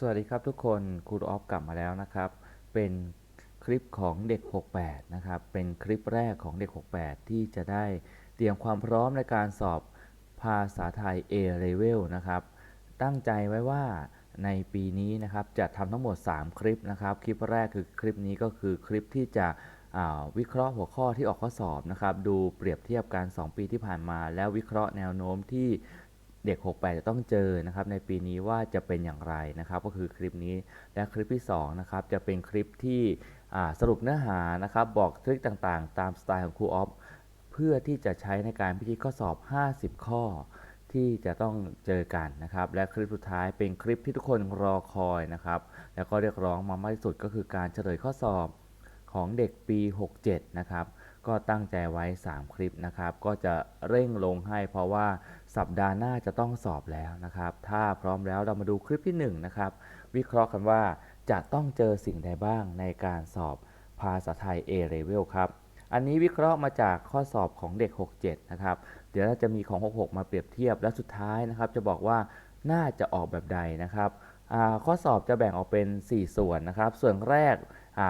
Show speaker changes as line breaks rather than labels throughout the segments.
สวัสดีครับทุกคนครูออฟกลับมาแล้วนะครับ เป็นคลิปของเด็ก 68 นะครับ เป็นคลิปแรกของเด็ก 68 ที่จะได้เตรียมความพร้อมในการสอบภาษาไทย A Level นะครับ ตั้งใจไว้ว่าในปีนี้นะครับจะทำทั้งหมด 3 คลิปนะครับ คลิปแรกคือคลิปนี้ก็คือคลิปที่จะวิเคราะห์หัวข้อที่ออกข้อสอบนะครับ ดูเปรียบเทียบกัน2ปีที่ผ่านมา แล้ววิเคราะห์แนวโน้มที่ เด็ก 68 จะต้องเจอนะครับในปีนี้ว่าจะเป็นอย่างไรนะครับก็คือคลิปนี้และคลิปที่2นะครับจะเป็นคลิปที่สรุปเนื้อหานะครับบอกทริคต่างๆ ตามสไตล์ของครูออฟเพื่อที่จะใช้ในการพิธีข้อสอบ 50 ข้อ ที่จะต้องเจอกันนะครับและคลิปสุดท้ายเป็นคลิปที่ทุกคนรอคอยนะครับแล้วก็เรียกร้องมามากที่สุดก็คือการเฉลยข้อสอบ ของเด็กปี 67 นะครับ ก็ตั้งใจไว้ 3 คลิปนะครับ ก็จะเร่งลงให้เพราะว่าสัปดาห์หน้าจะต้องสอบแล้วนะครับ ถ้าพร้อมแล้วเรามาดูคลิปที่ 1 นะครับ วิเคราะห์กันว่าจะต้องเจอสิ่งใดบ้างในการสอบภาษาไทย A Level ครับ อันนี้วิเคราะห์มาจากข้อสอบของเด็ก 67 นะครับ เดี๋ยวเราจะมีของ 66 มาเปรียบเทียบ และสุดท้ายนะครับ จะบอกว่าน่าจะออกแบบใดนะครับ ข้อสอบจะแบ่งออกเป็น 4 ส่วนนะครับ ส่วนแรก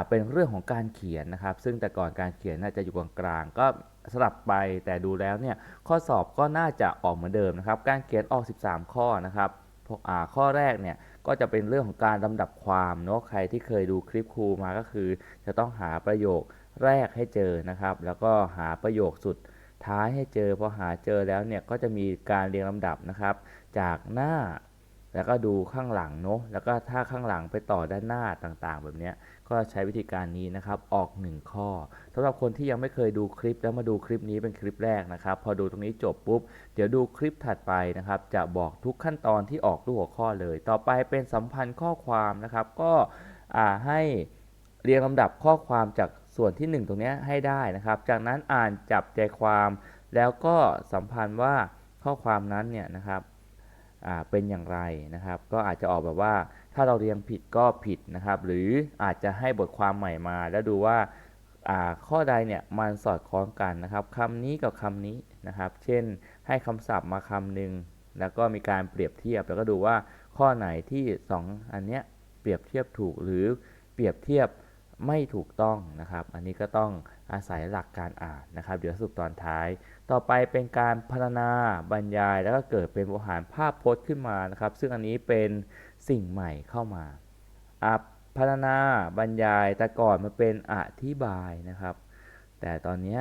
เป็นเรื่องของการเขียนนะครับ ซึ่งแต่ก่อนการเขียนน่าจะอยู่กลางๆก็สลับไปแต่ดูแล้วเนี่ยข้อสอบก็น่าจะออกเหมือนเดิมนะครับ การเขียนออก 13 ข้อนะครับพวกอ่าข้อแรกเนี่ยก็จะเป็นเรื่องของการลำดับความเนาะใครที่เคยดูคลิปครูมาก็คือ จะต้องหาประโยคแรกให้เจอนะครับ แล้วก็หาประโยคสุดท้ายให้เจอพอหาเจอแล้วเนี่ยก็จะมีการเรียงลำดับนะครับ จากหน้า แล้วก็ดูข้างหลังเนาะแล้วก็ถ้าข้างหลังไปต่อด้านหน้าต่างๆ แบบนี้ก็ใช้วิธีการนี้นะครับออก 1 ข้อสำหรับคนที่ยังไม่เคยดูคลิปแล้วมาดูคลิปนี้เป็นคลิปแรกนะครับ พอดูตรงนี้จบปุ๊บ เดี๋ยวดูคลิปถัดไปนะครับ จะบอกทุกขั้นตอนที่ออกรูปหัวข้อเลย ต่อไปเป็นสัมพันธ์ข้อความนะครับ ก็ให้เรียงลำดับข้อความจากส่วนที่ 1 ตรงนี้ให้ได้นะครับ จากนั้นอ่านจับใจความ แล้วก็สัมพันธ์ว่าข้อความนั้นเนี่ยนะครับ เป็นอย่างไรนะครับ ก็อาจจะออกแบบว่าถ้าเราเรียงผิดก็ผิดนะครับ หรืออาจจะให้บทความใหม่มา แล้วดูว่าข้อใดเนี่ยมันสอดคล้องกันนะครับคำนี้กับคำนี้นะครับ เช่นให้คำศัพท์มาคำหนึ่งแล้วก็มีการเปรียบเทียบแล้วก็ดูว่าข้อไหนที่ 2 อันเนี้ยเปรียบเทียบถูกหรือเปรียบเทียบ ไม่ถูกต้องนะครับ อันนี้ก็ต้องอาศัยหลักการอ่านนะครับ เดี๋ยวสรุปตอนท้าย ต่อไปเป็นการพัฒนาบรรยาย แล้วก็เกิดเป็นบทหารภาพพจน์ขึ้นมานะครับ ซึ่งอันนี้เป็นสิ่งใหม่เข้ามาอะพัฒนาบรรยายแต่ก่อนมันเป็นอธิบายนะครับ แต่ตอนนี้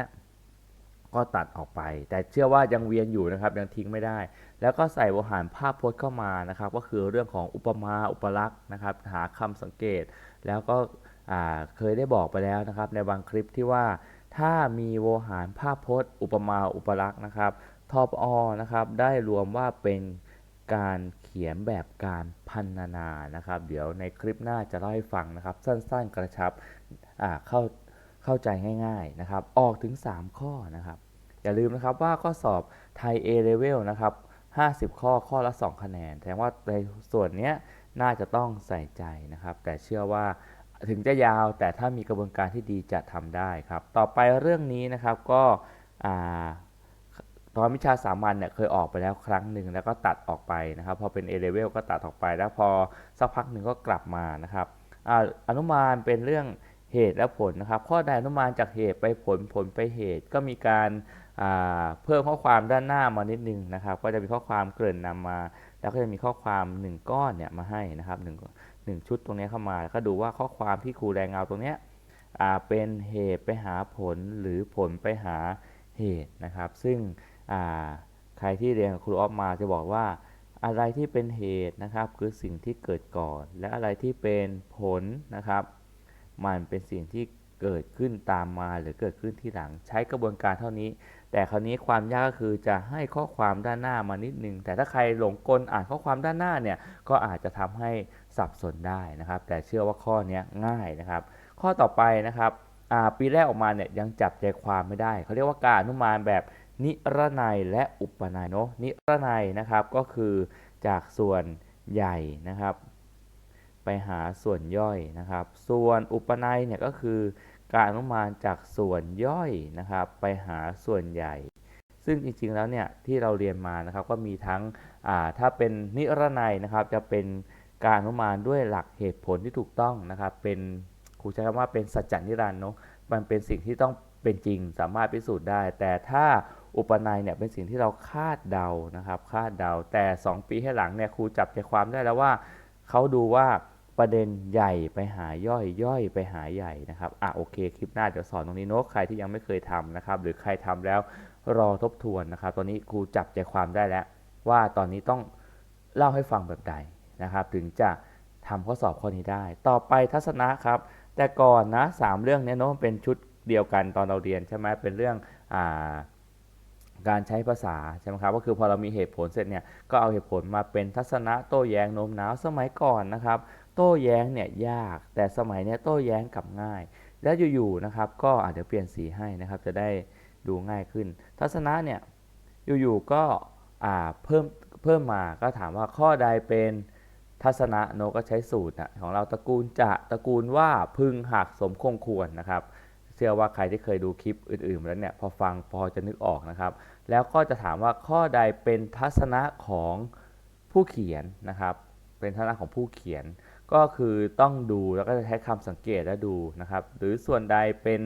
ก็ตัดออกไป แต่เชื่อว่ายังเวียนอยู่นะครับยังทิ้งไม่ได้ แล้วก็ใส่บทหารภาพพจน์เข้ามานะครับ ก็คือเรื่องของอุปมาอุปลักษณ์นะครับ หาคำสังเกต แล้วก็ เคยได้บอกไปแล้วนะครับในบางคลิปที่ว่าถ้ามีโวหารภาพพจน์ อุปมาอุปลักษณ์นะครับทอปอนะครับได้รวมว่าเป็นการเขียนแบบการพันนานะครับ เดี๋ยวในคลิปหน้าจะเล่าให้ฟังนะครับ สั้นๆกระชับเข้าเข้าใจง่ายๆนะครับ ออกถึง 3 ข้อนะครับ อย่าลืมนะครับว่าข้อสอบไทย A Level นะครับ50 ข้อข้อละ 2 คะแนนแสดงว่าในส่วนนี้น่าจะต้องใส่ใจนะครับ แต่เชื่อว่า ถึงจะยาวแต่ถ้ามีกระบวนการที่ดีจะทำได้ครับ ต่อไปเรื่องนี้นะครับก็ตอนวิชาสามัญเนี่ยเคยออกไปแล้วครั้งหนึ่งแล้วก็ตัดออกไปนะครับ พอเป็น A level ก็ตัดออกไป แล้วพอสักพักหนึ่งก็กลับมานะครับออนุมานเป็นเรื่องเหตุและผลนะครับ ข้อใดอนุมานจากเหตุไปผลผลไปเหตุ ก็มีการาเพิ่มข้อความด้านหน้ามานิดนึงนะครับ ก็จะมีข้อความเกริ่นนำมา แล้วก็จะมีข้อความ 1 ก้อนเนี่ยมาให้นะครับหนึ่ง หนึ่งชุดตรงนี้เข้ามาแล้วก็ดูว่าข้อความที่ครูแรงเงาตรงนี้เป็นเหตุไปหาผลหรือผลไปหาเหตุนะครับ ซึ่งใครที่เรียนครูออฟมาจะบอกว่าอะไรที่เป็นเหตุนะครับคือสิ่งที่เกิดก่อน และอะไรที่เป็นผลนะครับ มันเป็นสิ่งที่เกิดขึ้นตามมาหรือเกิดขึ้นที่หลังใช้กระบวนการเท่านี้ แต่คราวนี้ความยากก็คือจะให้ข้อความด้านหน้ามานิดนึง แต่ถ้าใครหลงกลอ่านข้อความด้านหน้าเนี่ยก็อาจจะทำให้ สับสนได้นะครับ แต่เชื่อว่าข้อนี้ง่ายนะครับ ข้อต่อไปนะครับปีแรกออกมาเนี่ยยังจับใจความไม่ได้ เขาเรียกว่าการอนุมานแบบนิรนัยและอุปนัยเนาะนิรนัยนะครับก็คือจากส่วนใหญ่นะครับ ไปหาส่วนย่อยนะครับ ส่วนอุปนัยเนี่ยก็คือการอนุมานจากส่วนย่อยนะครับ ไปหาส่วนใหญ่ ซึ่งจริงๆแล้วเนี่ยที่เราเรียนมานะครับก็มีทั้งถ้าเป็นนิรนัยนะครับจะเป็น การอนุมานด้วยหลักเหตุผลที่ถูกต้องนะครับ เป็นครูใช้คำว่าเป็นสัจจนิรันดร์เนาะมันเป็นสิ่งที่ต้องเป็นจริงสามารถพิสูจน์ได้ แต่ถ้าอุปนัยเนี่ยเป็นสิ่งที่เราคาดเดานะครับคาดเดา แต่ 2 ปีให้หลังเนี่ยครูจับใจความได้แล้วว่าเขาดูว่าประเด็นใหญ่ไปหาย่อยย่อยไปหาใหญ่นะครับอะโอเคคลิปหน้าเดี๋ยวสอนตรงนี้เนาะใครที่ยังไม่เคยทำนะครับหรือใครทำแล้วรอทบทวนนะครับ ตอนนี้ครูจับใจความได้แล้ว ว่าตอนนี้ต้องเล่าให้ฟังแบบใด นะครับ ถึงจะทำข้อสอบข้อนี้ได้ ต่อไปทัศนะครับ แต่ก่อนนะสามเรื่องเนี้เนาะเป็นชุดเดียวกันตอนเราเรียนใช่ไหมเป็นเรื่องอาการใช้ภาษาใช่ไหมครับก็คือพอเรามีเหตุผลเสร็จเนี่ยก็เอาเหตุผลมาเป็นทัศนะโต้แย้งโน้มน้าวสมัยก่อนนะครับ โต้แย้งเนี่ยยาก แต่สมัยเนี้ยโต้แย้งกลับง่าย แล้วอยู่ๆนะครับ ก็อาจจะเปลี่ยนสีให้นะครับ จะได้ดูง่ายขึ้น ทัศนะเนี่ยอยู่ๆก็เพิ่มเพิ่มมาก็ถามว่าข้อใดเป็น ทัศนะโนก็ใช้สูตรนะของเราตระกูลจะตระกูลว่าพึงหักสมคงควรนะครับ เชื่อว่าใครที่เคยดูคลิปอื่นๆแล้วเนี่ยพอฟังพอจะนึกออกนะครับ แล้วก็จะถามว่าข้อใดเป็นทัศนะของผู้เขียนนะครับ เป็นทัศนะของผู้เขียน ก็คือต้องดูแล้วก็จะใช้คำสังเกตและดูนะครับ หรือส่วนใดเป็น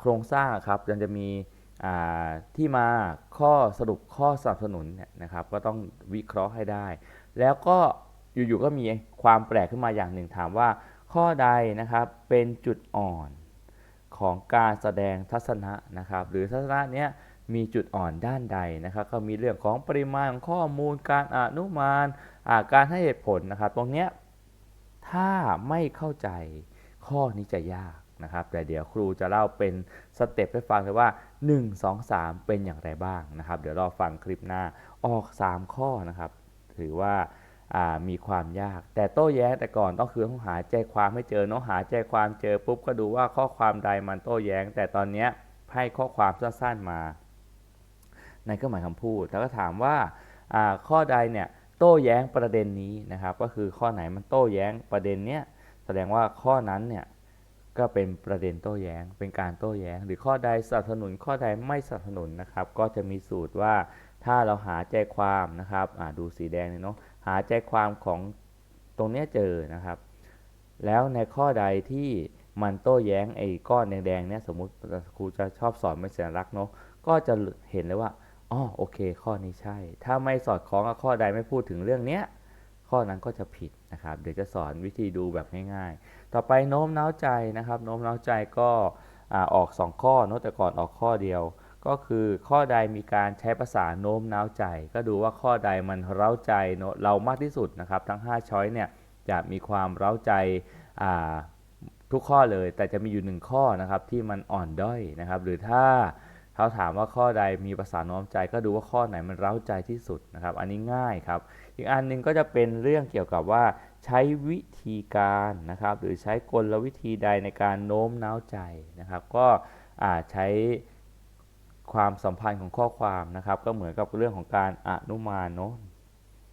โครงสร้างครับมันจะมีที่มาข้อสรุปข้อสนับสนุนเนี่ยนะครับ ก็ต้องวิเคราะห์ให้ได้ แล้วก็ อยู่ๆก็มีความแปลกขึ้นมาอย่างหนึ่งถามว่า ข้อใดนะครับเป็นจุดอ่อนของการแสดงทัศนะนะครับหรือทัศนะเนี้ยมีจุดอ่อนด้านใดนะครับ ก็มีเรื่องของปริมาณของข้อมูลการอนุมานอาการให้เหตุผลนะครับ ตรงเนี้ยถ้าไม่เข้าใจข้อนี้จะยากนะครับ แต่เดี๋ยวครูจะเล่าเป็นสเต็ปให้ฟังเลยว่า 1 2 3 เป็นอย่างไรบ้างนะครับ เดี๋ยวรอฟังคลิปหน้าออก 3 ข้อนะครับ ถือว่า มีความยาก แต่โต้แย้งแต่ก่อนต้องคือต้องหาใจความให้เจอเนาะหาใจความเจอปุ๊บก็ดูว่าข้อความใดมันโต้แย้ง แต่ตอนนี้ให้ข้อความสั้นๆมาในเครื่องหมายคำพูด แล้วก็ถามว่าาข้อใดเนี่ยโต้แย้งประเด็นนี้นะครับ ก็คือข้อไหนมันโต้แย้งประเด็นเนี้ยแสดงว่าข้อนั้นเนี่ยก็เป็นประเด็นโต้แย้ง เป็นการโต้แย้ง หรือข้อใดสนับสนุนข้อใดไม่สนับสนุนนะครับ ก็จะมีสูตรว่าถ้าเราหาใจความนะครับดูสีแดงเนี่ยเนาะ หาใจความของตรงเนี้ยเจอนะครับ แล้วในข้อใดที่มันโต้แย้งไอ้ก้อนแดงๆเนี่ยสมมุติครูจะชอบสอนเป็นสัญลักษณ์เนาะก็จะเห็นเลยว่าอ๋อโอเค ข้อนี้ใช่ ถ้าไม่สอดคล้องกับข้อใดไม่พูดถึงเรื่องเนี้ยข้อนั้นก็จะผิดนะครับ เดี๋ยวจะสอนวิธีดูแบบง่ายๆ ต่อไปโน้มน้าวใจนะครับ โน้มน้าวใจก็อ่าออก 2 ข้อเนาะแต่ก่อนออกข้อเดียว ก็คือข้อใดมีการใช้ภาษาโน้มน้าวใจ ก็ดูว่าข้อใดมันเร้าใจเรามากที่สุดนะครับ ทั้ง 5 ช้อยเนี่ยจะมีความเร้าใจทุกข้อเลย แต่จะมีอยู่หนึ่งข้อนะครับที่มันอ่อนด้อยนะครับ หรือถ้าเขาถามว่าข้อใดมีภาษาโน้มใจ ก็ดูว่าข้อไหนมันเร้าใจที่สุดนะครับ อันนี้ง่ายครับ อีกอันหนึงก็จะเป็นเรื่องเกี่ยวกับว่าใช้วิธีการนะครับ หรือใช้กลวิธีใดในการโน้มน้าวใจนะครับ ก็อาจใช้ ความสัมพันธ์ของข้อความนะครับ ก็เหมือนกับเรื่องของการอนุมานเนาะ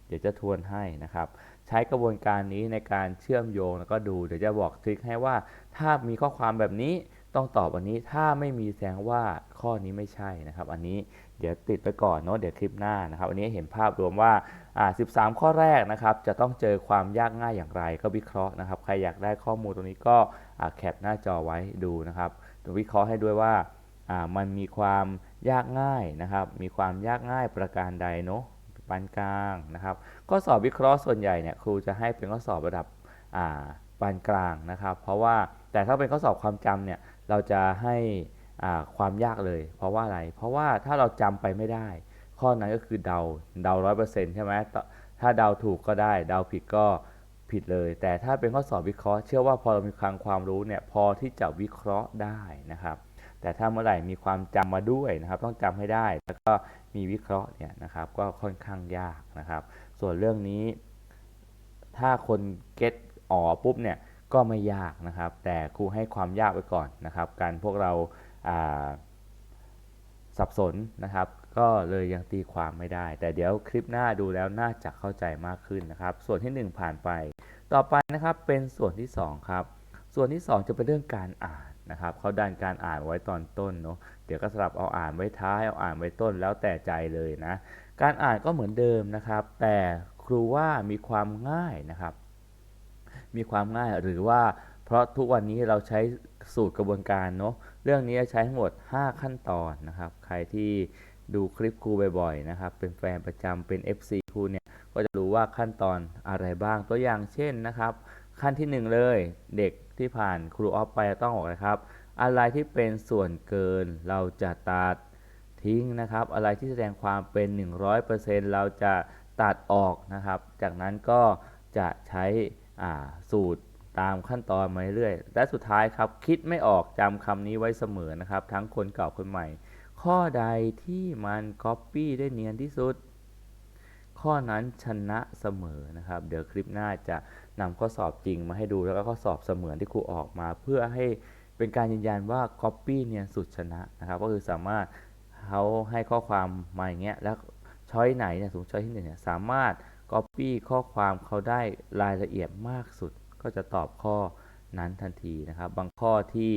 เดี๋ยวจะทวนให้นะครับ ใช้กระบวนการนี้ในการเชื่อมโยงแล้วก็ดูเดี๋ยวจะบอกทริคให้ว่า ถ้ามีข้อความแบบนี้ต้องตอบอันนี้ถ้าไม่มีแสดงว่าข้อนี้ไม่ใช่นะครับ อันนี้เดี๋ยวติดไปก่อนเนาะเดี๋ยวคลิปหน้านะครับ อันนี้เห็นภาพรวมว่าอ่า 13 ข้อแรกนะครับ จะต้องเจอความยากง่ายอย่างไรก็วิเคราะห์นะครับ ใครอยากได้ข้อมูลตรงนี้ก็อ่าแคปหน้าจอไว้ดูนะครับเดี๋ยววิเคราะห์ให้ด้วยว่าอ่ามันมีความ ยากง่ายนะครับ มีความยากง่ายประการใดเนาะปานกลางนะครับ ข้อสอบวิเคราะห์ส่วนใหญ่เนี่ยครูจะให้เป็นข้อสอบระดับอ่าปานกลางนะครับ เพราะว่าแต่ถ้าเป็นข้อสอบความจำเนี่ยเราจะให้อ่าความยากเลย เพราะว่าอะไร เพราะว่าถ้าเราจำไปไม่ได้ ข้อนั้นก็คือเดาเดาร้อยเปอร์เซ็นต์ใช่ไหมถ้าเดาถูกก็ได้ เดาผิดก็ผิดเลย แต่ถ้าเป็นข้อสอบวิเคราะห์ เชื่อว่าพอเรามีความความรู้เนี่ยพอที่จะวิเคราะห์ได้นะครับ แต่ถ้าเมื่อไหร่มีความจำมาด้วยนะครับ ต้องจำให้ได้ แล้วก็มีวิเคราะห์เนี่ยนะครับ ก็ค่อนข้างยากนะครับ ส่วนเรื่องนี้ ถ้าคนเก็ตอ๋อปุ๊บเนี่ยก็ไม่ยากนะครับ แต่ครูให้ความยากไว้ก่อนนะครับ การพวกเราาสับสนนะครับ ก็เลยยังตีความไม่ได้ แต่เดี๋ยวคลิปหน้าดูแล้วน่าจะเข้าใจมากขึ้นนะครับ ส่วนที่ 1 ผ่านไป ต่อไปนะครับเป็นส่วนที่ 2 ครับ ส่วนที่ 2 จะเป็นเรื่องการอ่าน นะครับเขาดันการอ่านไว้ตอนต้นเนาะเดี๋ยวก็สลับเอาอ่านไว้ท้ายเอาอ่านไว้ต้นแล้วแต่ใจเลยนะการอ่านก็เหมือนเดิมนะครับ แต่ครูว่ามีความง่ายนะครับ มีความง่ายหรือว่าเพราะทุกวันนี้เราใช้สูตรกระบวนการเนาะเรื่องนี้ใช้ทั้งหมด 5 ขั้นตอนนะครับ ใครที่ดูคลิปครูบ่อยๆนะครับ เป็นแฟนประจำเป็น FC ครูเนี่ยก็จะรู้ว่าขั้นตอนอะไรบ้างตัวอย่างเช่นนะครับ ขั้นที่หนึ่งเลยเด็ก ที่ผ่านครูออฟไปต้องบอกนะครับ อะไรที่เป็นส่วนเกินเราจะตัดทิ้งนะครับ อะไรที่แสดงความเป็น 100%เราจะตัดออกนะครับ จากนั้นก็จะใช้อ่าสูตรตามขั้นตอนมาเรื่อยและสุดท้ายครับคิดไม่ออกจำคำนี้ไว้เสมอนะครับ ทั้งคนเก่าคนใหม่ ข้อใดที่มัน Copy ได้เนียนที่สุด ข้อนั้นชนะเสมอนะครับ เดี๋ยวคลิปหน้าจะนำข้อสอบจริงมาให้ดูแล้วก็ข้อสอบเสมือนที่ครูออกมา เพื่อให้เป็นการยืนยันว่า Copy เนี่ยสุดชนะนะครับ ก็คือสามารถเขาให้ข้อความมาอย่างเงี้ยแล้วช้อยไหนเนี่ยสมมติช้อยที่หนึ่งเนี่ยสามารถ Copy ข้อความเขาได้รายละเอียดมากสุด ก็จะตอบข้อนั้นทันทีนะครับ บางข้อที่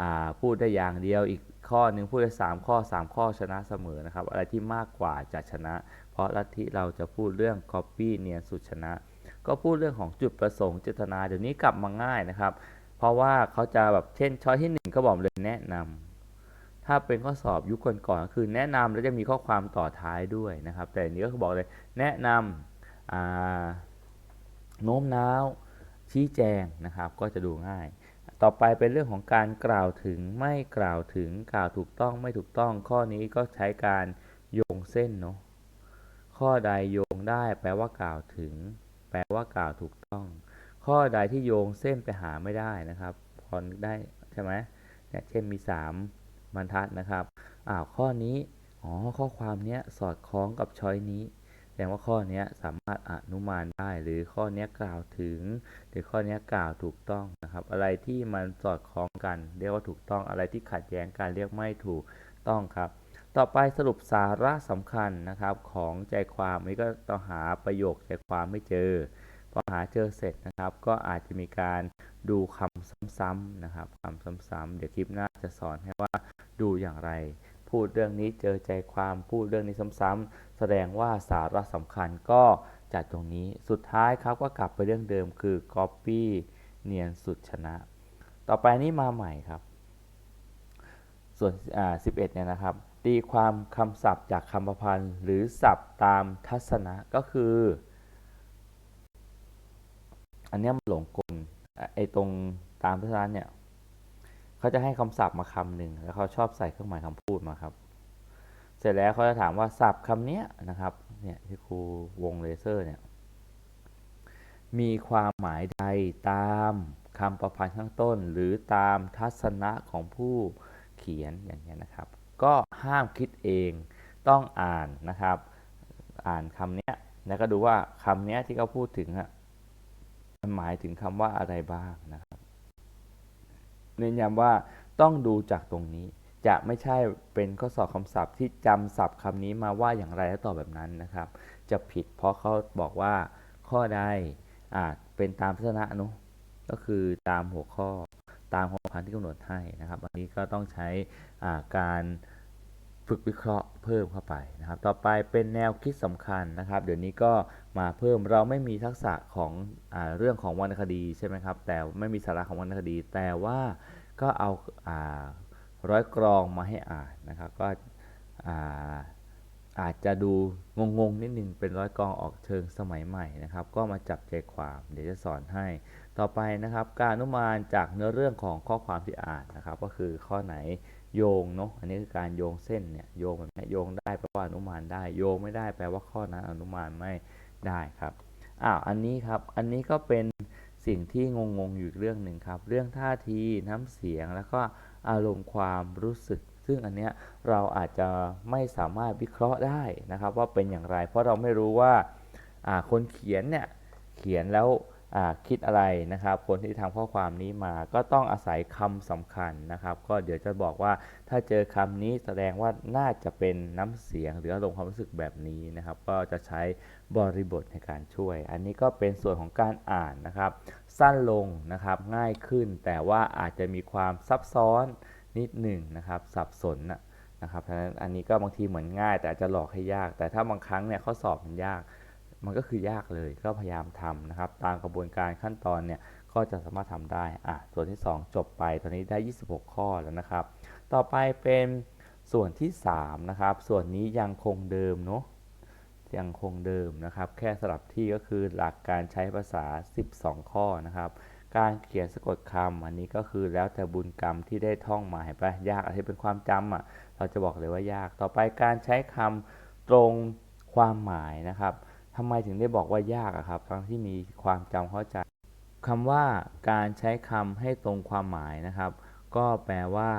อ่าพูดได้อย่างเดียวอีกข้อหนึ่งพูดได้3ข้อ 3 ข้อชนะเสมอนะครับ อะไรที่มากกว่าจะชนะ เพราะลัทธิเราจะพูดเรื่อง Copy เนียนสุดชนะ ก็พูดเรื่องของจุดประสงค์เจตนาเดี๋ยวนี้กลับมาง่ายนะครับ เพราะว่าเขาจะแบบเช่นช้อยที่ 1 ก็บอกเลยแนะนำถ้าเป็นข้อสอบยุคก่อนๆก็คือแนะนำแล้วจะมีข้อความต่อท้ายด้วยนะครับ แต่อันนี้ก็บอกเลยแนะนำโน้มน้าวชี้แจงนะครับ ก็จะดูง่ายต่อไปเป็นเรื่องของการกล่าวถึงไม่กล่าวถึงกล่าวถูกต้องไม่ถูกต้องข้อนี้ก็ใช้การโยงเส้นเนาะ ข้อใดโยงได้แปลว่ากล่าวถึง แปลว่ากล่าวถูกต้อง ข้อใดที่โยงเส้นไปหาไม่ได้นะครับ พอนได้ใช่ไหมเนี่ยเช่นมี 3บรรทัดนะครับอ้าวข้อนี้อ๋อข้อความเนี้ยสอดคล้องกับช้อยนี้แสดงว่าข้อนี้สามารถอนุมานได้ หรือข้อนี้กล่าวถึง หรือข้อนี้กล่าวถูกต้องนะครับ อะไรที่มันสอดคล้องกัน เรียกว่าถูกต้องอะไรที่ขัดแย้งกันเรียกไม่ถูกต้องครับ ต่อไปสรุปสาระสำคัญนะครับของใจความนี้ก็ต้องหาประโยคใจความไม่เจอ พอหาเจอเสร็จนะครับ ก็อาจจะมีการดูคำซ้ำๆนะครับคำซ้ำๆเดี๋ยวคลิปหน้าจะสอนให้ว่าดูอย่างไร พูดเรื่องนี้เจอใจความพูดเรื่องนี้ซ้ำๆแสดงว่าสาระสำคัญก็จัดตรงนี้สุดท้ายครับก็กลับไปเรื่องเดิมคือ copy เนียนสุดชนะ ต่อไปนี้มาใหม่ครับ ส่วนอ่า11เนี่ยนะครับ ตีความคำศัพท์จากคำพันธ์หรือศัพท์ตามทัศนะก็คือ อันนี้มันหลงกลไอ้ตรงตามทัศนะเนี่ยเขาจะให้คำศัพท์มาคำหนึ่งแล้วเขาชอบใส่เครื่องหมายคำพูดมาครับ เสร็จแล้วเขาจะถามว่าศัพท์คำนี้นะครับเนี่ยที่ครูวงเลเซอร์เนี่ยมีความหมายใดตามคำประพันธ์ข้างต้น หรือตามทัศนะของผู้เขียนอย่างเงี้ยนะครับ ก็ห้ามคิดเองต้องอ่านนะครับ อ่านคำเนี้ยแล้วก็ดูว่าคำเนี้ยที่เขาพูดถึงอะมันหมายถึงคำว่าอะไรบ้างนะครับเน้นย้ำว่าต้องดูจากตรงนี้ จะไม่ใช่เป็นข้อสอบคำศัพท์ที่จำศัพท์คำนี้มาว่าอย่างไรแล้วตอบแบบนั้นนะครับ จะผิดเพราะเขาบอกว่าข้อใดอาจเป็นตามทัศนะเนอะก็คือตามหัวข้อตาม หัวพันที่กำหนดให้นะครับ อันนี้ก็ต้องใช้การฝึกวิเคราะห์เพิ่มเข้าไปนะครับ ต่อไปเป็นแนวคิดสำคัญนะครับ เดี๋ยวนี้ก็มาเพิ่มเราไม่มีทักษะของอเรื่องของวรรณคดีใช่ไหมครับ แต่ไม่มีสาระของวรรณคดี แต่ว่าก็เอาอาร้อยกรองมาให้อ่านนะครับ ก็อาอาจจะดูงงๆนิดนึงเป็นร้อยกรองออกเชิงสมัยใหม่นะครับ ก็มาจับใจความ เดี๋ยวจะสอนให้ ต่อไปนะครับการอนุมานจากเนื้อเรื่องของข้อความที่อ่านนะครับ ก็คือข้อไหนโยงเนาะอันนี้คือการโยงเส้นเนี่ยโยงแบบนี้โยงได้แปลว่าอนุมานได้โยงไม่ได้แปลว่าข้อนั้นอนุมานไม่ได้ครับอ้าวอันนี้ครับอันนี้ก็เป็นสิ่งที่งงๆอยู่เรื่องหนึ่งครับ เรื่องท่าทีน้ำเสียงแล้วก็อารมณ์ความรู้สึก ซึ่งอันเนี้ยเราอาจจะไม่สามารถวิเคราะห์ได้นะครับ ว่าเป็นอย่างไร เพราะเราไม่รู้ว่าคนเขียนเนี่ยเขียนแล้ว คิดอะไรนะครับ คนที่ทำข้อความนี้มาก็ต้องอาศัยคำสำคัญนะครับ ก็เดี๋ยวจะบอกว่าถ้าเจอคำนี้แสดงว่าน่าจะเป็นน้ำเสียงหรืออารมณ์ความรู้สึกแบบนี้นะครับ ก็จะใช้บริบทในการช่วย อันนี้ก็เป็นส่วนของการอ่านนะครับ สั้นลงนะครับง่ายขึ้น แต่ว่าอาจจะมีความซับซ้อนนิดหนึ่งนะครับ สับสนนะครับเพราะฉะนั้นอันนี้ก็บางทีเหมือนง่าย แต่อาจจะหลอกให้ยาก แต่ถ้าบางครั้งเนี่ยข้อสอบมันยาก มันก็คือยากเลยก็พยายามทำนะครับ ตามกระบวนการขั้นตอนเนี่ยก็จะสามารถทำได้อะส่วนที่ 2 จบไปตอนนี้ได้ 26 ข้อแล้วนะครับ ต่อไปเป็นส่วนที่3นะครับ ส่วนนี้ยังคงเดิมเนาะยังคงเดิมนะครับ แค่สลับที่ก็คือหลักการใช้ภาษา 12 ข้อนะครับ การเขียนสะกดคำอันนี้ก็คือแล้วแต่บุญกรรมที่ได้ท่องมาเห็นปะยากอะไรที่เป็นความจำอะเราจะบอกเลยว่ายาก ต่อไปการใช้คำตรงความหมายนะครับ ทำไมถึงได้บอกว่ายากอะครับทั้งที่มีความจำเข้าใจคำว่าการใช้คำให้ตรงความหมายนะครับ ก็แปลว่า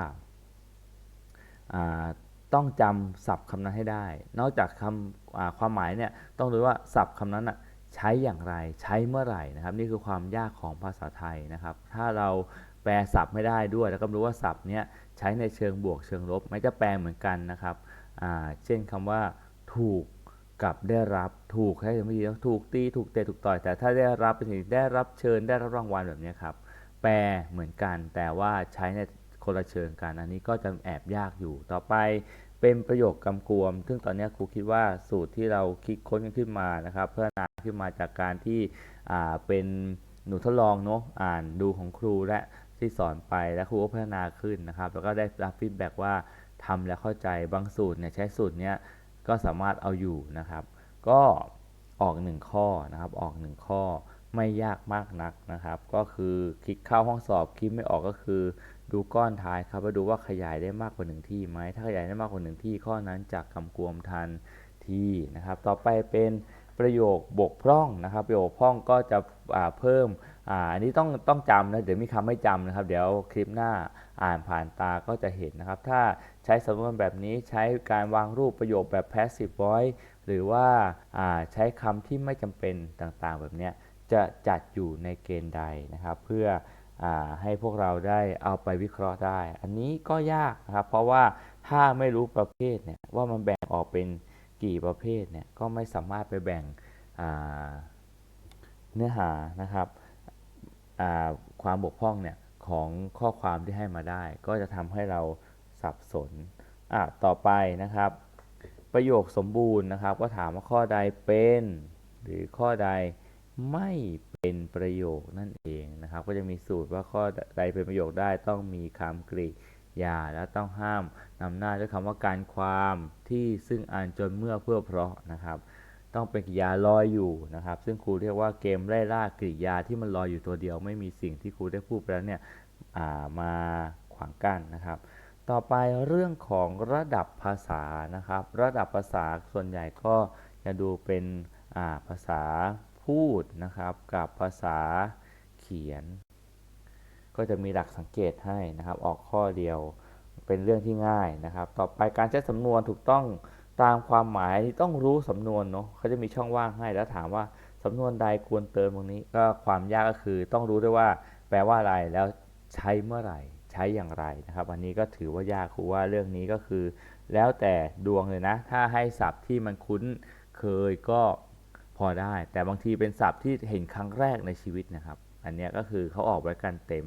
ต้องจำศัพท์คำนั้นให้ได้ นอกจากคำความหมายเนี่ยต้องรู้ว่าศัพท์คำนั้นอะใช้อย่างไรใช้เมื่อไหร่นะครับ นี่คือความยากของภาษาไทยนะครับ ถ้าเราแปลศัพท์ไม่ได้ด้วย แล้วก็รู้ว่าศัพท์เนี้ยใช้ในเชิงบวกเชิงลบไม่จะแปลเหมือนกันนะครับเช่นคำว่าถูก กับได้รับถูกใช้ไม่ดีถูกตีถูกเตะถูกต่อยแต่ถ้าได้รับเป็นสิ่งได้รับเชิญได้รับรางวัลแบบนี้ครับ แปลเหมือนกันแต่ว่าใช้ในคนละเชิงกันอันนี้ก็จะแอบยากอยู่ต่อไปเป็นประโยคกำกวม ซึ่งตอนนี้ครูคิดว่าสูตรที่เราคิดค้นขึ้นมานะครับ เพื่อนาขึ้นมาจากการที่เป็นหนูทดลองเนาะอ่านดูของครูและที่สอนไปแล้วครูก็พัฒนาขึ้นนะครับ แล้วก็ได้รับฟีดแบ็กว่าทำแล้วเข้าใจบางสูตรเนี่ยใช้สูตรเนี้ย ก็สามารถเอาอยู่นะครับ ก็ออก 1 ข้อนะครับ ออก 1 ข้อไม่ยากมากนักนะครับ ก็คือคลิกเข้าห้องสอบคลิกไม่ออกก็คือ ดูก้อนท้ายครับว่าดูว่าขยายได้มากกว่า 1 ที่ไหมถ้าขยายได้มากกว่า 1 ที่ข้อนั้นจากคำกวมทันทีนะครับ ต่อไปเป็นประโยคบกพร่องนะครับ ประโยคพร่องก็จะเพิ่มอ,อันนี้ต้องต้องจำนะเดี๋ยวมีคำไม่จำนะครับ เดี๋ยวคลิปหน้าอ่านผ่านตาก็จะเห็นนะครับ ถ้า ใช้สำนวนแบบนี้ใช้การวางรูปประโยคแบบ passive voice หรือว่าาใช้คำที่ไม่จำเป็นต่างๆ แบบนี้จะจัดอยู่ในเกณฑ์ใดนะครับ เพื่ออให้พวกเราได้เอาไปวิเคราะห์ได้ อันนี้ก็ยากนะครับ เพราะว่าถ้าไม่รู้ประเภทเนี่ยว่ามันแบ่งออกเป็นกี่ประเภทเนี่ยก็ไม่สามารถไปแบ่งเนื้อหานะครับความบกพร่องเนี่ยของข้อความที่ให้มาได้ ก็จะทำให้เรา สับสนอะต่อไปนะครับ ประโยคสมบูรณ์นะครับ ก็ถามว่าข้อใดเป็น หรือข้อใดไม่เป็นประโยคนั่นเองนะครับ ก็จะมีสูตรว่าข้อใดเป็นประโยคได้ต้องมีคำกริยาและต้องห้ามนำหน้าด้วยคำว่าการความที่ซึ่งอ่านจนเมื่อเพื่อเพราะนะครับ ต้องเป็นกริยาลอยอยู่นะครับ ซึ่งครูเรียกว่าเกมไล่ล่ากริยาที่มันลอยอยู่ตัวเดียว ไม่มีสิ่งที่ครูได้พูดไปแล้วเนี่ยมาขวางกั้นนะครับ ต่อไปเรื่องของระดับภาษานะครับ ระดับภาษาส่วนใหญ่ก็จะดูเป็นาภาษาพูดนะครับ กับภาษาเขียน ก็จะมีหลักสังเกตให้นะครับ ออกข้อเดียวเป็นเรื่องที่ง่ายนะครับ ต่อไปการใช้สำนวนถูกต้องตามความหมายต้องรู้สำนวนเนาะเขาจะมีช่องว่างให้แล้วถามว่าสำนวนใดควรเติมตรงนี้ก็ความยากก็คือต้องรู้ด้วยว่า แปลว่าอะไรแล้วใช้เมื่อไหร่ ช้อย่างไรนะครับ อันนี้ก็ถือว่ายากครูว่าเรื่องนี้ก็คือ แล้วแต่ดวงเลยนะ ถ้าให้ศัพท์ที่มันคุ้นเคยก็พอได้ แต่บางทีเป็นศัพท์ที่เห็นครั้งแรกในชีวิตนะครับ อันนี้ก็คือเขาออกไว้กันเต็ม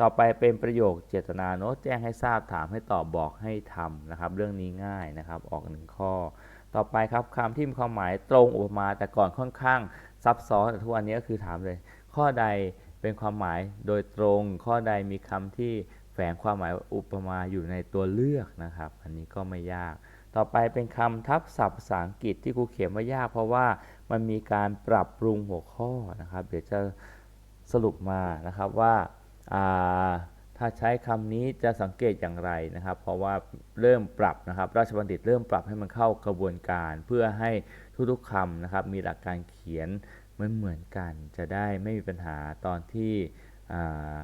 ต่อไปเป็นประโยคเจตนาโน้ตแจ้งให้ทราบถามให้ตอบบอกให้ทำนะครับ เรื่องนี้ง่ายนะครับ ออกหนึ่งข้อ ต่อไปครับคำที่มีความหมายตรงอุปมาแต่ก่อนค่อนข้างซับซ้อนแต่ทุกวันนี้ก็คือถามเลย ข้อใดเป็นความหมายโดยตรง ข้อใดมีคำที่ ฝงความหมายอุปมาอยู่ในตัวเลือกนะครับ อันนี้ก็ไม่ยาก ต่อไปเป็นคำทับศัพท์ภาษาอังกฤษที่ครูเขียนว่ายาก เพราะว่ามันมีการปรับปรุงหัวข้อนะครับ เดี๋ยวจะสรุปมานะครับว่าาถ้าใช้คำนี้จะสังเกตอย่างไรนะครับ เพราะว่าเริ่มปรับนะครับ ราชบัณฑิตเริ่มปรับให้มันเข้ากระบวนการ เพื่อให้ทุกๆคำนะครับ มีหลักการเขียนเหมือนเหมือนๆกัน จะได้ไม่มีปัญหาตอนที่อ่า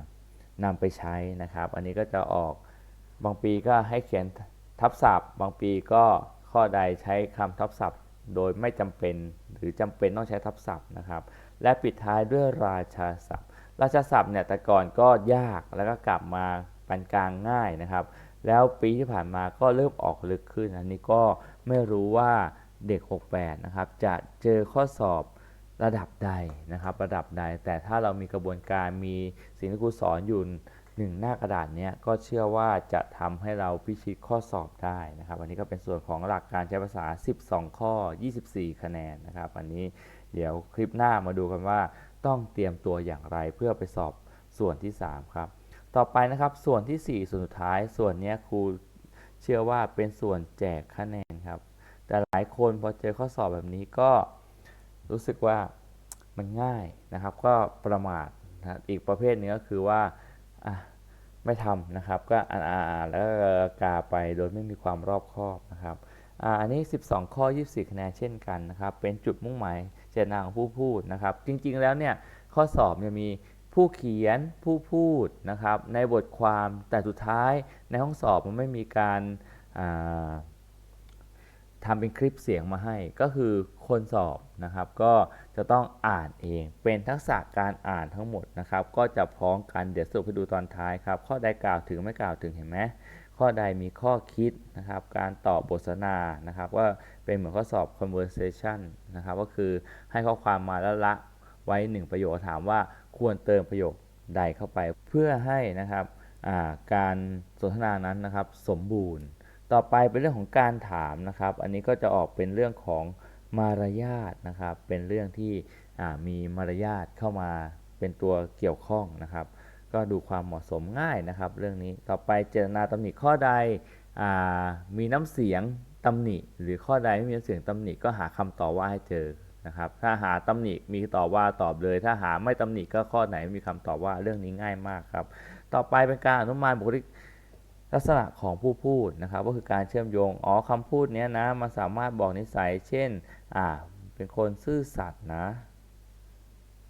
นำไปใช้นะครับ อันนี้ก็จะออกบางปีก็ให้เขียนทับศัพท์ บางปีก็ข้อใดใช้คำทับศัพท์ โดยไม่จำเป็นหรือจำเป็นต้องใช้ทับศัพท์นะครับ และปิดท้ายด้วยราชาศัพท์ ราชาศัพท์เนี่ยแต่ก่อนก็ยากแล้วก็กลับมาปานกลางง่ายนะครับ แล้วปีที่ผ่านมาก็เริ่มออกลึกขึ้น อันนี้ก็ไม่รู้ว่าเด็ก 68 นะครับ จะเจอข้อสอบ ระดับใดนะครับระดับใด แต่ถ้าเรามีกระบวนการมีสิ่งที่ครูสอนอยู่หนึ่งหน้ากระดาษเนี้ยก็เชื่อว่าจะทำให้เราพิชิตข้อสอบได้นะครับ อันนี้ก็เป็นส่วนของหลักการใช้ภาษา 12 ข้อ 24 คะแนนนะครับ อันนี้เดี๋ยวคลิปหน้ามาดูกันว่าต้องเตรียมตัวอย่างไรเพื่อไปสอบส่วนที่ 3 ครับ ต่อไปนะครับส่วนที่ 4 ส่วนสุดท้าย ส่วนนี้ครูเชื่อว่าเป็นส่วนแจกคะแนนครับ แต่หลายคนพอเจอข้อสอบแบบนี้ก็ รู้สึกว่ามันง่ายนะครับ ก็ประมาทนะอีกประเภทหนึงก็คือว่าไม่ทำนะครับ ก็อ่านอ่านแล้วก็กาไปโดยไม่มีความรอบคอบนะครับอ,อันนี้ 12 ข้อ 24 คะแนนเช่นกันนะครับ เป็นจุดมุ่งหมายเจตนาของผู้พูดนะครับ จริงๆ แล้วเนี่ยข้อสอบเนี่ยมีผู้เขียนผู้พูดนะครับ ในบทความแต่สุดท้ายในห้องสอบมันไม่มีการอ่า ทำเป็นคลิปเสียงมาให้ ก็คือคนสอบนะครับ ก็จะต้องอ่านเอง เป็นทักษะการอ่านทั้งหมดนะครับ ก็จะพ้องกันเดี๋ยวสรุปให้ดูตอนท้ายครับ ข้อใดกล่าวถึงไม่กล่าวถึงเห็นไหมข้อใดมีข้อคิดนะครับ การตอบบทสนทนานะครับ ว่าเป็นเหมือนข้อสอบ conversation นะครับ ก็คือให้ข้อความมาแล้วละไว้หนึ่งประโยคถามว่าควรเติมประโยคใดเข้าไป เพื่อให้นะครับการสนทนานั้นนะครับ สมบูรณ์ ต่อไปเป็นเรื่องของการถามนะครับ อันนี้ก็จะออกเป็นเรื่องของมารยาทนะครับ เป็นเรื่องที่มีมารยาทเข้ามาเป็นตัวเกี่ยวข้องนะครับ ก็ดูความเหมาะสมง่ายนะครับ เรื่องนี้ต่อไปเจตนาตำหนิข้อใดอมีน้ำเสียงตำหนิ หรือข้อใดไม่มีน้ำเสียงตำหนิก็หาคำตอบว่าให้เจอนะครับ ถ้าหาตำหนิมีตอบว่าตอบเลย ถ้าหาไม่ตำหนิก็ข้อไหนไม่มีคำตอบว่าเรื่องนี้ง่ายมากครับ ต่อไปเป็นการอนุมานบุคลิก ลักษณะของผู้พูดนะครับก็คือการเชื่อมโยงอ๋อคำพูดเนี้ยนะมันสามารถบอกนิสัย เช่นอ่าเป็นคนซื่อสัตย์นะ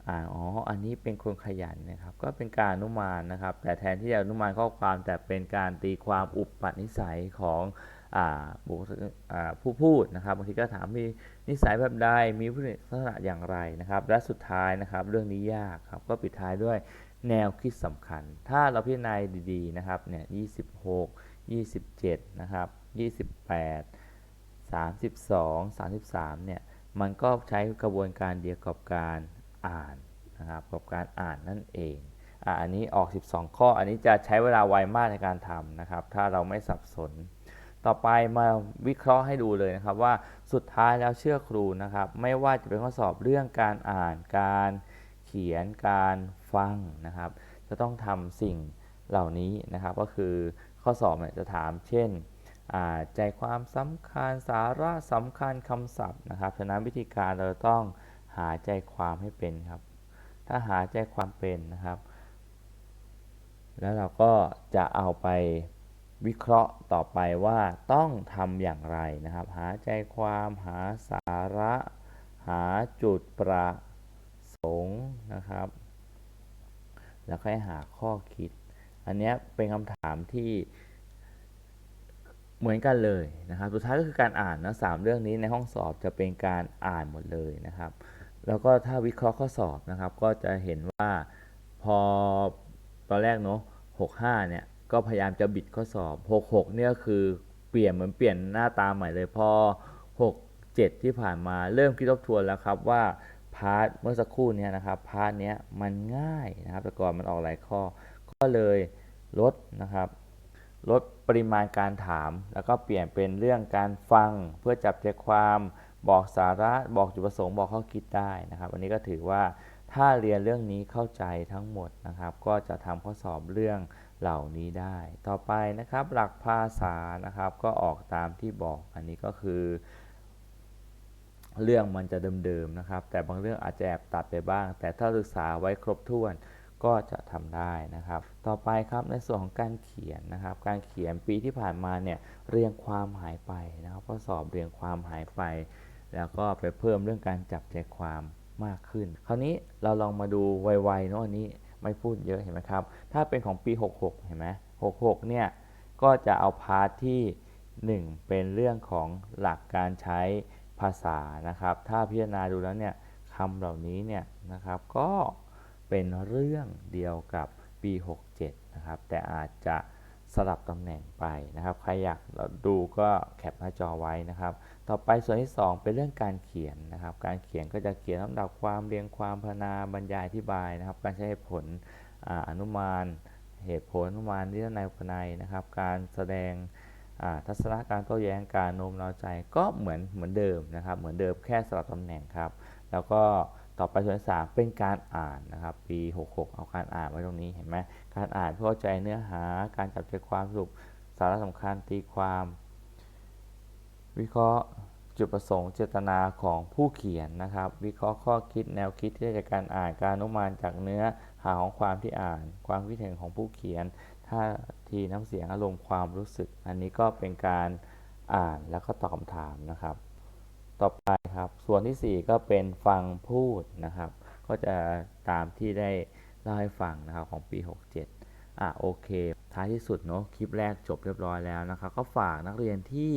อ่าอ๋ออันนี้เป็นคนขยันนะครับ ก็เป็นการอนุมานนะครับ แต่แทนที่จะอนุมานข้อความแต่เป็นการตีความอุปนิสัยของอบุคผู้พูดนะครับบางทีก็ถามมีนิสัยแบบใดมีลักษณะอย่างไรนะครับ และสุดท้ายนะครับ เรื่องนี้ยากครับก็ปิดท้ายด้วย แนวคิดสำคัญ ถ้าเราพิจารณาดีๆนะครับเนี่ย26 27นะครับ28 32 33เนี่ยมันก็ใช้กระบวนการเดียวกับการอ่านนะครับกับการอ่านนั่นเองอ่าอันนี้ออก 12 ข้อ อันนี้จะใช้เวลาไวมากในการทำนะครับ ถ้าเราไม่สับสน ต่อไปมาวิเคราะห์ให้ดูเลยนะครับว่าสุดท้ายแล้วเชื่อครูนะครับ ไม่ว่าจะเป็นข้อสอบเรื่องการอ่านการ ขียนการฟังนะครับ จะต้องทำสิ่งเหล่านี้นะครับ ก็คือข้อสอบเนี่ยจะถามเช่นใจความสำคัญสาระสำคัญคำศัพท์นะครับฉะนั้นวิธีการเราต้องหาใจความให้เป็นครับ ถ้าหาใจความเป็นนะครับ แล้วเราก็จะเอาไปวิเคราะห์ต่อไปว่าต้องทำอย่างไรนะครับ หาใจความหาสาระ หาจุดประ นะครับ แล้วค่อยหาข้อคิด อันนี้เป็นคำถามที่เหมือนกันเลยนะครับ สุดท้ายก็คือการอ่านนะสามเรื่องนี้ในห้องสอบจะเป็นการอ่านหมดเลยนะครับ แล้วก็ถ้าวิเคราะห์ข้อสอบนะครับ ก็จะเห็นว่าพอตอนแรกเนาะ65เนี่ยก็พยายามจะบิดข้อสอบ66เนี่ยคือเปลี่ยนเหมือนเปลี่ยนหน้าตาใหม่เลยพอ67ที่ผ่านมาเริ่มคิดทบทวนแล้วครับว่า พาร์ทเมื่อสักครู่เนี้นะครับพาร์ทเนี้ยมันง่ายนะครับ แต่ก่อนมันออกหลายข้อ ก็เลยลดนะครับ ลดปริมาณการถาม แล้วก็เปลี่ยนเป็นเรื่องการฟังเพื่อจับใจความบอกสาระบอกจุดประสงค์บอกข้อคิดได้นะครับ อันนี้ก็ถือว่าถ้าเรียนเรื่องนี้เข้าใจทั้งหมดนะครับ ก็จะทำข้อสอบเรื่องเหล่านี้ได้ ต่อไปนะครับ หลักภาษานะครับ ก็ออกตามที่บอกอันนี้ก็คือ เรื่องมันจะเดิมๆนะครับ แต่บางเรื่องอาจจะแอบตัดไปบ้าง แต่ถ้าศึกษาไว้ครบถ้วนก็จะทำได้นะครับ ต่อไปครับในส่วนของการเขียนนะครับ การเขียนปีที่ผ่านมาเนี่ยเรียงความหายไปนะครับข้อสอบเรียงความหายไป แล้วก็ไปเพิ่มเรื่องการจับใจความมากขึ้น คราวนี้เราลองมาดูไวๆเนาะอันนี้ไม่พูดเยอะเห็นไหมครับ ถ้าเป็นของปี 66 เห็นไหม66 เนี่ยก็จะเอาพาร์ทที่ 1 เป็นเรื่องของหลักการใช้ ภาษานะครับ ถ้าพิจารณาดูแล้วเนี่ยคำเหล่านี้เนี่ยนะครับก็เป็นเรื่องเดียวกับปี 67 นะครับ แต่อาจจะสลับตำแหน่งไปนะครับ ใครอยากดูก็แคปหน้าจอไว้นะครับ ต่อไปส่วนที่ 2 เป็นเรื่องการเขียนนะครับ การเขียนก็จะเขียนลำดับความเรียงความพรรณนาบรรยายอธิบายนะครับ การใช้ผลออนุมาน เหตุผลอนุมานนิรนัยอุปนัยนะครับ การแสดง ทัศนะการโต้แย้งการโน้มน้าวใจก็เหมือนเหมือนเดิมนะครับ เหมือนเดิมแค่สลับตำแหน่งครับ แล้วก็ต่อไปส่วนที่สามเป็นการอ่านนะครับปี 66 เอาการอ่านไว้ตรงนี้เห็นไหมการอ่านเพื่อเข้าใจเนื้อหาการจับใจความสรุปสาระสำคัญตีความ วิเคราะห์จุดประสงค์เจตนาของผู้เขียนนะครับ วิเคราะห์ข้อคิดแนวคิดที่ได้จากการอ่านการอนุมานจากเนื้อหาของความที่อ่าน ความคิดเห็นของผู้เขียน ท่าทีน้ำเสียงอารมณ์ความรู้สึก อันนี้ก็เป็นการอ่านแล้วก็ตอบคำถามนะครับ ต่อไปครับ ส่วนที่ 4 ก็เป็นฟังพูดนะครับ ก็จะตามที่ได้เล่าให้ฟังนะครับของปี 67 อะโอเค ท้ายที่สุดเนาะคลิปแรกจบเรียบร้อยแล้วนะครับ ก็ฝากนักเรียนที่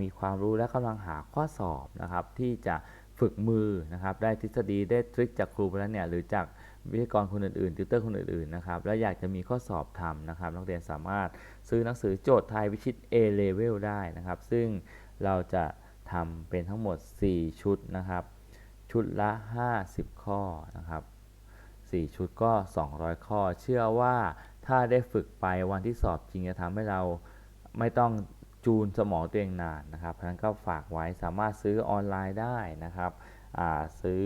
มีความรู้และกำลังหาข้อสอบนะครับ ที่จะฝึกมือนะครับ ได้ทฤษฎีได้ทริคจากครูไปแล้วเนี่ยหรือจาก วิทยากรคนอื่นๆติวเตอร์คนอื่นๆนะครับแล้วอยากจะมีข้อสอบทำนะครับนักเรียนสามารถซื้อหนังสือโจทย์ไทยวิชิต A level ได้นะครับ ซึ่งเราจะทำเป็นทั้งหมด 4 ชุดนะครับ ชุดละ 50 ข้อนะครับ 4 ชุดก็ 200 ข้อ เชื่อว่าถ้าได้ฝึกไปวันที่สอบจริงจะทำให้เราไม่ต้องจูนสมองตัวเองนานนะครับเพราะนั้นก็ฝากไว้สามารถซื้อออนไลน์ได้นะครับ ซื้อ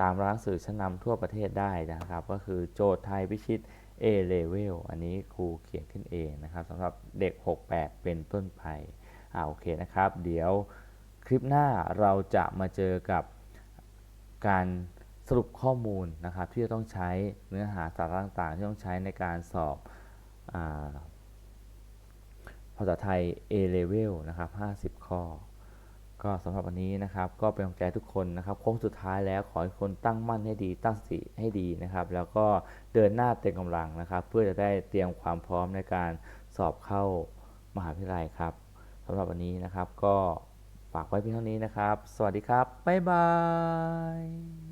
ตามร้านสื่อชั้นนำทั่วประเทศได้นะครับ ก็คือโจทย์ไทยพิชิต A level อันนี้ครูเขียนขึ้นเองนะครับสำหรับเด็ก 68 เป็นต้นไปอ่าโอเคนะครับ เดี๋ยวคลิปหน้าเราจะมาเจอกับการสรุปข้อมูลนะครับ ที่จะต้องใช้เนื้อหาสาระต่างๆ ที่ต้องใช้ในการสอบอภาษาไทย A level นะครับ 50 ข้อ ก็สำหรับวันนี้นะครับ ก็เป็นกำลังใจทุกคนนะครับโค้งสุดท้ายแล้วขอให้คนตั้งมั่นให้ดีตั้งสติให้ดีนะครับ แล้วก็เดินหน้าเต็มกำลังนะครับ เพื่อจะได้เตรียมความพร้อมในการสอบเข้ามหาวิทยาลัยครับสำหรับวันนี้นะครับก็ฝากไว้เพียงเท่านี้นะครับ สวัสดีครับ บ๊ายบาย